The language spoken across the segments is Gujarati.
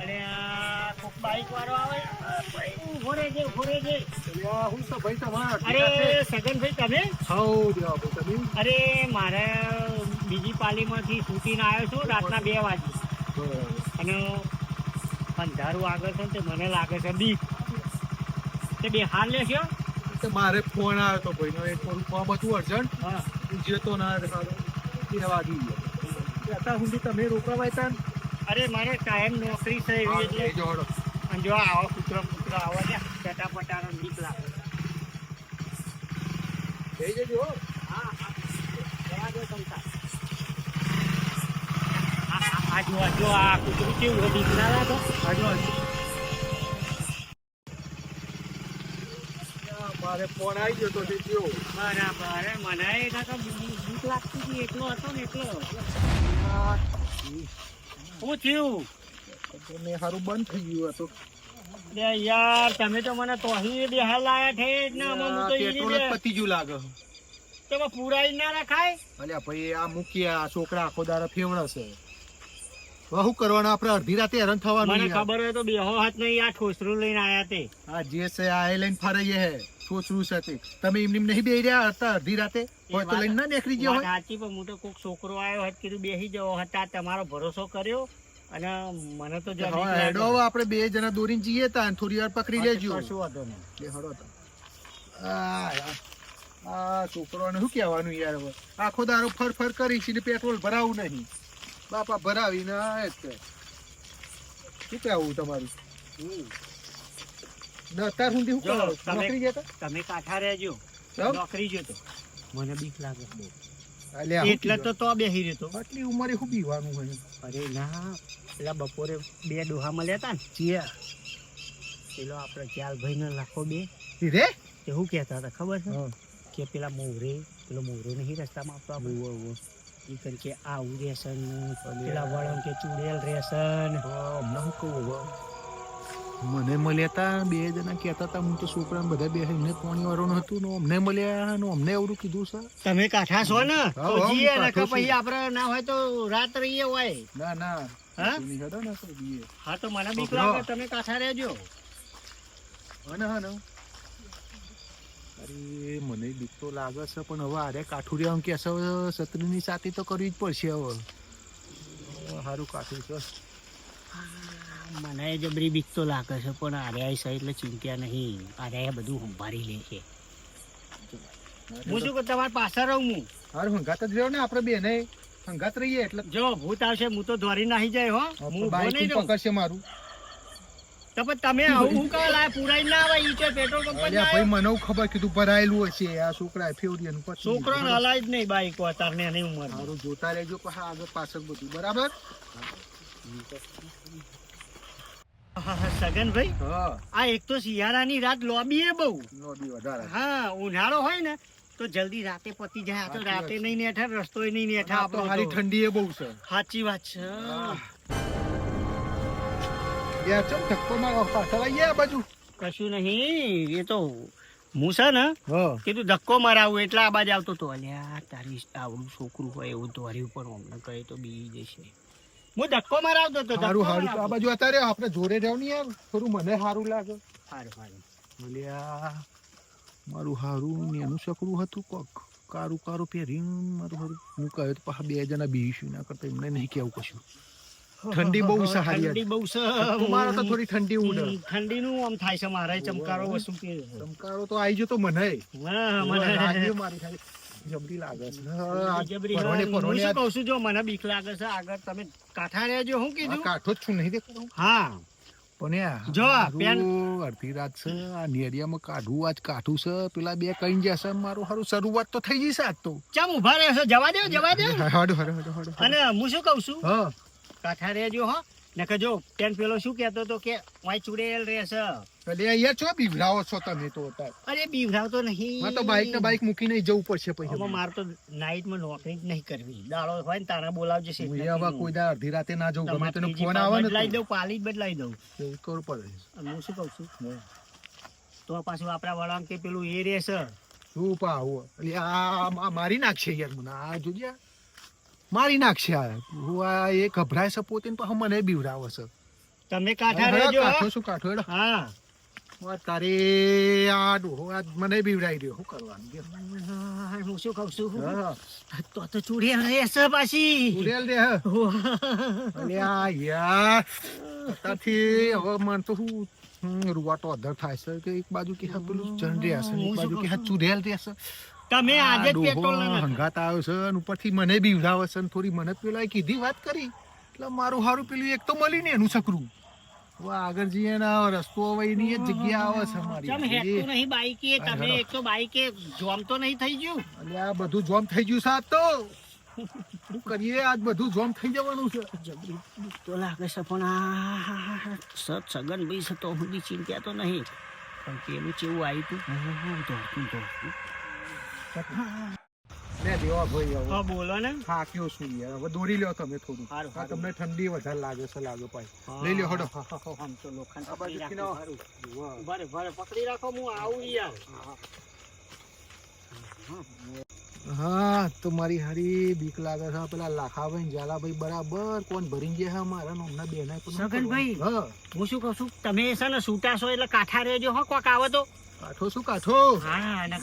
અને આ કોક બાઈક વાળો આવે. ભાઈ ઊભો રહેજે, ઊભો રહેજે. હું તો ભાઈ તમારા અરે અરે સગનભાઈ તમે? હાઉ દેવા ભાઈ તમે? અરે મારે બીજી પાલીમાંથી છૂટીને આવ્યો છું રાતના બે વાગે. અને અંધારું આગળ છે ને તે મને લાગે છે બી તે બે હાલ લેશો તો મારે ફોન આવ્યો તો ભાઈનો એક કામ હતું અર્જન્ટ. હા. હું જતો ના રહેવા તે અત્યાર સુધી તમે રોકાવાય તા અરે મારે કાયમ નોકરી છે એવી એટલે જોડો. અને જો આવો કૂતરો કૂતરો આવો ને ચટાપટાનો બીક લાગે જઈ જજો હો. હા. આ જો આ કૂતરું કેવું બીક ના લાગે હાજો, મારે ફોન આવી ગયો તો તે ગયો બરાબર. મને બીક લાગતી હતી એટલો હતો ને એટલો. શું થયું? મેં સારું બંધ થઈ ગયું હતું. યાર તમે તો મને તોહી બેહાર લાયા છે જ ને તો પેટ્રોલ પતી ગયું લાગે. તો પૂરાઈ ના રખાય? અલ્યા ભાઈ આ મૂકી આ છોકરા આખો દાડો ફેવડે છે. હવે કરવાનું? આપણે અડધી રાતે હેરાન થવાનું મને ખબર હોય તો બેહો હાથ નહીં આ ઠોસરું લઈને આયા તે. આ જે છે આ એ લઈને ફરાઈએ હે. છોછરું છે તે તમે એમ નહીં બેહી રહ્યા હતા અડધી રાતે હોય તો લઈને ના નીકળી ગયો હોય સાચી પણ હું તો કોઈક છોકરો આવ્યો હતો કીધું બેસી જવો હતા તમારો ભરોસો કર્યો અને મને તો જો હેડો. આપણે બે જણા દોરીને જઈએ તા અને થોડી વાર પકડી લેજો શું વાંધો નહીં. બે હડો તા. આ છોકરોને શું કહેવાનું યાર હવે આખો દારો ફર ફર કરીશ ને પેટ્રોલ ભરાવું નહીં બાપા ભરાવીને. શું કહેવું તમારું હમ. અત્યાર સુધી હું કરો? નોકરી જતો? તમે કાઠા રહેજો. નોકરી જતો. મને બીક લાગે. બહુ. એટલે તો તો બેહી રહેતો. આટલી ઉંમરે હું બીવાનું હોય? અરે ના પેલા બપોરે બે ડોહા મળ્યા હતા ને. ચિયા પેલો આપણે ચાલભાઈ ને લાખો બે. રે? તે શું કહેતા હતા ખબર છે? કે પેલા મોરે પેલો મોરો નહીં રસ્તામાં આવતો આપણે? ઈ કરી કે આવું રેશન પેલા વળમ કે ચુડેલ રેશન હમણાં શું કહું મને મળ્યા હતા બે જણા કહેતા હતા હું તો છોકરાને બધા બે એમને પાણી વાળો હતું ને અમને મળ્યા ને અમને એવું કીધું છે. તમે કાઠા છો ને? જીએ ને. પછી આપણે ના હોય તો રાત રહીએ હોય. ના ના. હા? તો જઈએ. હા તો મને બીક લાગે તમે કાઠા રહેજો. હા ને હા અરે મને બીક તો લાગે છે પણ હવે આરે કાઠુરિયા કે સત્રીની સાથી તો કરવી જ પડશે હવે. હવે સારું કાઠું છે. મને જબરી બીક તો લાગે છે પણ આર્યા છે એટલે ચિંતા નહીં. આર્યા બધું સંભાળી લે છે. હું શું કહું તમારી પાછળ રહું હું? અરે હંગાત જ રહ્યો ને આપણે બે ને હંગાત રહીએ એટલે જો ભૂત આવશે હું તો ધોરી નાહી જાય હો. હું બાઈક પકડશે મારું. તો પણ તમે આવું હું કહો લાય પુરાઈ ના આવે ઈ કે પેટ્રોલ પંપ પર ના ભાઈ મને ખબર કીધું ભરાયેલું હશે. આ છોકરા ફેવરિયન છોકરો ને હલાય જ નહીં બાઈક અતારને એની ઉંમર મારું જોતા રહેજો પછી આગળ પાછળ બધું. બરાબર? સગનભાઈ આ એક તો શિયાળાની રાત લોબી બહુ. લોબી વધારે. હા ઉનાળો હોય ને તો જલ્દી રાતે પતી જાય. આ તો રાતે નહીં નેઠા રસ્તો નહીં નેઠા આપણો હારી ઠંડી એ બહુ છે. સાચી વાત છે. યાર ચમ ધક્કો મારો પાછળ આવીએ આ બાજુ? કશું નહીં એ તો હું છે ને હા. કીધું ધક્કો મરાવું એટલે આ બાજુ આવતો તો અલ્યા તારી આવડું છોકરું હોય એવું ધોર્યું પણ અમને કહે તો બી જશે હું ધક્કો મરાવતો તો સારું સારું આ બાજુ અત્યારે આપણે જોડે રહેવું નહીં યાર થોડું મને સારું લાગે. સારું સારું બોલ્યા મારું સારું ને એનું સકડું હતું કોક. કારું કારું પહેરીને મારું સારું હું કહ્યું તો પાછા બે જણા બીશું ના કરતા એમને નહીં કેવું કશું. ઠંડી બહુ સહારી હારી ઠંડી બહુ છે. તો થોડી ઠંડી ઉડે. ઠંડી નું આમ થાય છે મારે ચમકારો વસ્તુ કે ચમકારો તો આવી ગયો તો મને. મને. મારી જબરી લાગે છે. હા, પરોણે પરવણે હું શું કહું છું? જો મને બીક લાગે છે આગળ તમે કાઠા રહેજો હું કીધું? કાઠો જ છું નહીં દેખાતો. હા. પણ યાર જો પેન- અડધી રાત છે આ નેરિયામાં કાઢવું આજ કાઠું છે પેલા બે કઈ જશે મારું હારું શરૂઆત તો થઈ જશે આજ તો. ચમ ઊભા રહેશો? જવા દે જવા દે. હાડો હાડો હાડો હાડો. અને હું શું કહું છું? હા. કાંઠા રહેજો હો. નકર જો પેન પેલો શું કહેતો હતો કે વાય ચુડેલ રહેશે એટલે અહીંયા છો બીવરાવો છો તમે તો અરે બીવરાવ તો નહીં. માં તો બાઈક ને બાઈક મૂકીને જવું પડશે પછી હવે મારે તો નાઈટમાં નોકરી જ નહીં કરવી. દાડો હોય ને તારા બોલાવજે છે હવે કોઈ દા અડધી રાતે ના જવું ગમે તને ફોન આવે ને બદલાઈ દઉં પાલી જ બદલાઈ દઉં. એવું કરવું પડે. હું શું કહું છું? તો પાછું આપણા વળાંક કે પેલું એ રહેશે શું પા આવું એટલે આ મારી નાખશે યાર મને. આ જોજે. મારી નાખશે આ. હું આ એ ગભરાય છે પોતે ને પાછો મને બીવડાવે છે. તમે કાઠા રહેજો કાઠો શું કાઠો એડો હા. વાત તારે આ ડોહો આ મને બીવડાવી દો શું કરવાનું? કે? હું શું કહું છું? તો તો ચૂડિયા રહેશે પાછી. ઉડેલ દે અને આ યાર. તાથી હવે મન તો હું રૂવાટો અધર થાય છે કે એક બાજુ કે હા પેલું ચંડી હશે એક બાજુ કે હા ચુડેલ રહેશે તમે આજે જ પેટ્રોલ હંગાત આવ્યો છે અને ઉપરથી મને બીવડાવે છે ને થોડી મને પેલા કીધી વાત કરી. એટલે મારું હારું પેલું એક તો મળી ને એનું છકરું. આગળ જઈએ ને રસ્તો હવે એની જ જગ્યા આવે છે મારી. હેડતું હેતું નહીં બાઈકે તમે એક તો બાઈકે જોમ તો નહીં થઈ ગયું? એટલે આ બધું જોમ થઈ ગયું સાહેબ તો. શું કરીએ? આજ બધું જોમ થઈ જવાનું છે. તો લાગે છે પણ આ સગન ભાઈ છે તો સુધી ચિંતા તો નહીં. પણ કેવું ચેવું આવ્યું તું દોડતું દોડતું હા બોલો ને. થાક્યો છું યાર. હવે દોરી લ્યો તમે થોડું. હારું, આ હારું. તમને ઠંડી વધારે લાગે છે લાગે ભાઈ લઈ લ્યો હડો. આમ તો લોખંડ પકડી રાખો. વાહ. ભલે ભલે પકડી રાખો હું આવું યાર હા તો મારી હારી બીક લાગે છે. પેલા લાખાભાઈ ઝાલાભાઈ બરાબર કોણ ભરી ગયા છે મારા હમણાં બેના સગનભાઈ. હું. શું કહું છું? તમે છે ને છૂટા છો એટલે કાંઠા રહેજો હો કોક આવે તો. કાઠો શું કાઠો? હા અને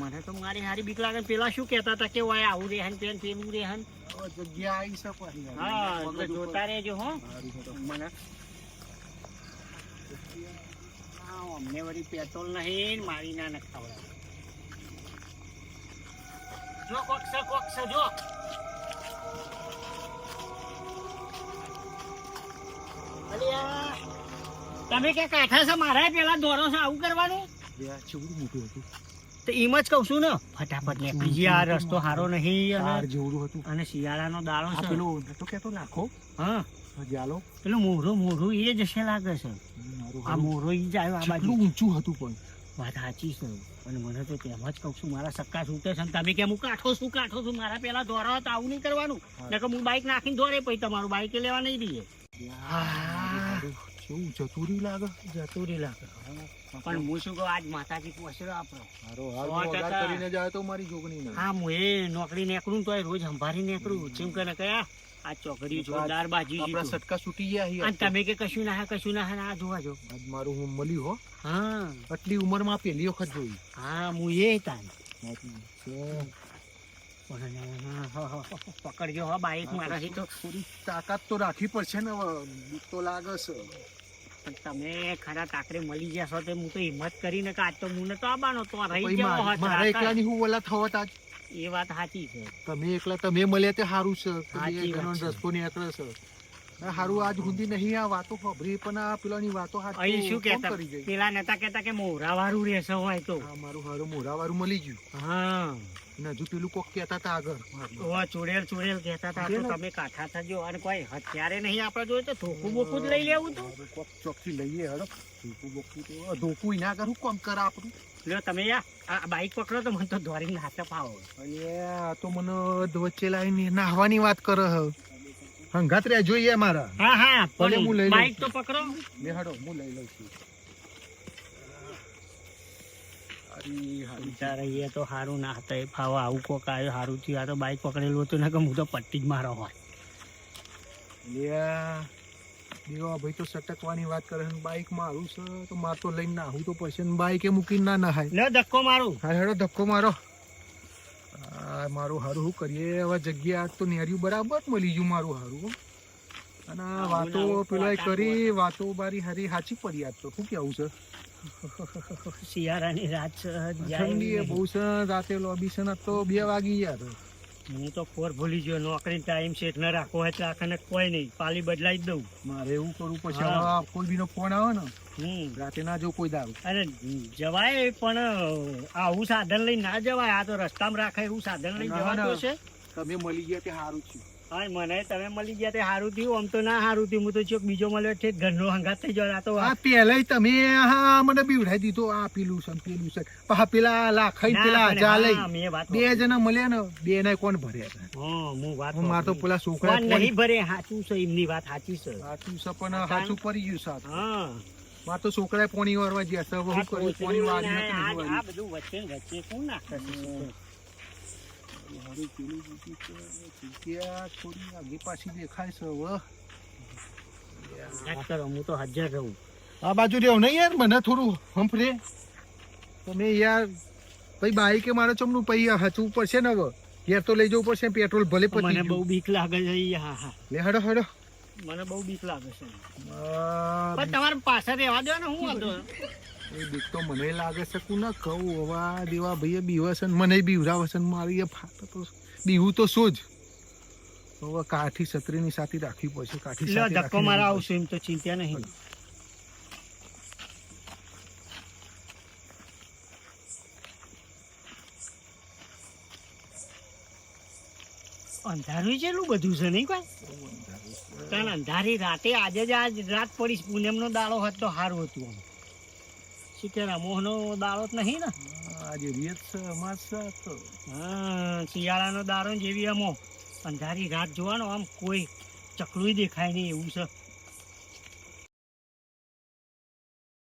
મને તો મારી હારી બીક લાગે. પેલા શું કહેતા હતા કે ઓય આવું રેહન પેન પેલું રેહન? જગ્યા આવી શકો હા. જોતા રહેજો હો. મને અમને વળી પેટ્રોલ નહીં મારી ના નખાવડા જો કોક્ષ કોક્ષ જો. તમે કે કાઠા છે? મારા પેલા દોરો છે આવું કરવાનું? તો એમ જ કહું છું ને ફટાફટ નીકળી આ રસ્તો સારો નહીં અને જેવડું હતું. અને શિયાળાનો દાળો છે. પેલો નતો કહેતો લાખો હા. જાલો. પેલું મોઢું મોઢું એ જ લાગે છે. આ. ઈ બાજુ. ઊંચું હતું પણ. વાત સાચી છે. અને મને તો તેમ જ કહું છું મારા સક્કા છૂટે છે ને તમે કેમ હું કાઠો છું કાઠો છું? મારા પેલા દોરા તો આવું નહીં કરવાનું. નકર હું બાઈક નાખીને દોરે પછી તમારું બાઈક લેવા નહીં દઈએ. કેવું જતુરી લાગે? જતું લાગે. પણ હું શું કહું આજ માતાજી પહોંચ્યો આપણો. કરીને જાય તો મારી જોગણી હા હું એ નોકરી નીકળું તો રોજ સંભારી નીકળું. ચેમ કરે કયા આ ચોકડી જોરદાર બાજી આપણા સટકા છૂટી ગયા અને તમે કે કશું ના હે, કશું ના હે આ જોવા જો. આજ મારું હું મળી હો. હા. આટલી ઉંમરમાં પહેલી વખત જોઈ. હા હું એ તાન. પકડજો હા, હા, હા, હો બાઈક મારાથી તો. તાકાત તો રાખવી પડશે ને તો લાગે છે. પણ તમે ખરા કાકરે મળી ગયા છો તે હું તો હિંમત કરીને કે આજ તો હું નતો આવવાનો તો રહી જવો હતો મારે એકલાની હું ઓલા થવત આજ? એ વાત સાચી છે. તમે એકલા તમે મળ્યા તે સારું છે. તમે ઘણો રસ્તો વાત જણનો છે. સારું આજ સુધી નહીં આ વાતો ખબરી પણ આ પેલાની વાતો અહીં શું કહેતા? પેલા નતા કહેતા કે મોરા વાળું રહેશે હોય તો. મારું હારું મોરા વાળું મળી ગયું. હા. અને હજુ પેલું કોક કહેતા હતા આગળ. ઓવા ચુડેલ ચુડેલ કહેતા હતા. તો તમે કાઠા થજો અને કોઈ હથિયારે નહીં આપણે જોઈએ તો ધોકું બોકું જ લઈ લેવું તો. કોક ચોકથી લઈએ હળો. ધોકું બોકું તો ધોકું ના કરું કોમ કરે આપણું. લ્યો તમે યા આ બાઈક પકડો તો મને તો દોરીને હાથે પાવો અને આ તો મને વચ્ચે લાવીને નાહવાની વાત કરે હ. હંગાત રે જોઈએ મારા હા હા પણ હું લઈ. બાઈક તો પકડો. લે હડો હું લઈ લઉં છું. વિચાર એ તો સારું ના હતા એ ફાવો આવું કોક આવ્યો સારું થયું. આ તો બાઇક પકડેલું હતું ને કે હું તો પટ્ટી જ મારો હોય. દેવા ભાઈ તો સટકવાની વાત કરે છે બાઈક મારું છે તો માર તો લઈને નાહું તો પડશે ને મૂકીને ના નહાય. લે ધક્કો મારું. હા હેડો ધક્કો મારો. મારું હારું શું કરીએ? હવે જગ્યા તો નેર્યું બરાબર મળી ગયું મારું હારું અને વાતો પેલા કરી વાતો બારી હારી સાચી પડી આજ તો. શું કેવું છે? શિયાળાની રાત ઠંડી બહુ છે રાતે લોબી છે તો બે વાગી યાર હું તો ફોર ભૂલી ગયો નોકરી ટાઈમ સેટ ન રાખો હોય તો આખાને કોઈ નહીં પાલી બદલાઈ જ દઉં. મારે એવું કરવું પછી કોઈ બીનો ફોન આવે ને હમ. રાતે ના જો કોઈ દારૂ. અરે જવાય પણ આવું સાધન લઈને ના જવાય આ તો રસ્તામાં રાખે એવું સાધન લઈને જવાનું છે તમે મળી ગયા તે સારું છે. હા મને તમે મળી ગયા તે સારું થયું. આમ તો ના સારું થયું. હું તો ચોક બીજો મળ્યો છે ઘરનો હંગાત થઈ જાય તો આ પેલા તમે હા મને બીવડાઈ દીધો. આ પેલું છે પેલું છે. પાછા પેલા લાખાઈ પેલા પણ ચાલે હા, મેં વાત બે જણા મળ્યા ને બે ને કોણ ભર્યા હતા હા, હું વાત માર તો પેલા છોકરા નહીં ભરે? સાચું છે એમની વાત સાચી છે. સાચું છે પણ સાચું પડી ગયું સાથ હા. માર તો છોકરા પોણી વારવા ગયા છે. હવે પોણી વારી આ- બધું વચ્ચે વચ્ચે કોણ નાખે છે? હારું પેલું બીજું તો જગ્યા થોડી આગી પાછી દેખાય છે હવે કરો હું તો હાજર રહું આ બાજુ રહ્યો નહીં યાર મને થોડું હંફરે. તમે યાર ભાઈ બાઈકે મારે ચમનું પૈ હચવું પડશે ને હવે. યાર તો લઈ જવું પડશે પેટ્રોલ ભલે મને બહુ બીક લાગે છે હા હા. લે હડો હડો. મને બહુ બીક લાગે છે. પણ તમારે પાછા રહેવા દો ને હું વાંધો એ બીક તો મને લાગે છે કુ ના કહું હવે દેવા ભાઈએ બીવસે ને મને બીવરાવે છે ને મારી ફાટ તો બીવું તો શું જ. હવે કાઠી છત્રીની સાથે રાખવી પડશે કાઠી સાથે ધક્કો મારા આવશે એમ તો ચિંતા નહીં. અંધારું જેટલું બધું છે નહીં કોઈ. કારણ અંધારી રાતે આજે જ આજ રાત પડીશ પૂનમનો દાડો હોત તો સારું હતું આમ. શીતેરા મોહનો દાળો જ નહીં ને? આજે રેત છે અમાસ છે તો. હા શિયાળાનો દારો જેવી અમો અંધારી રાત જોવાનો આમ કોઈ ચકલું દેખાય નહીં એવું છે.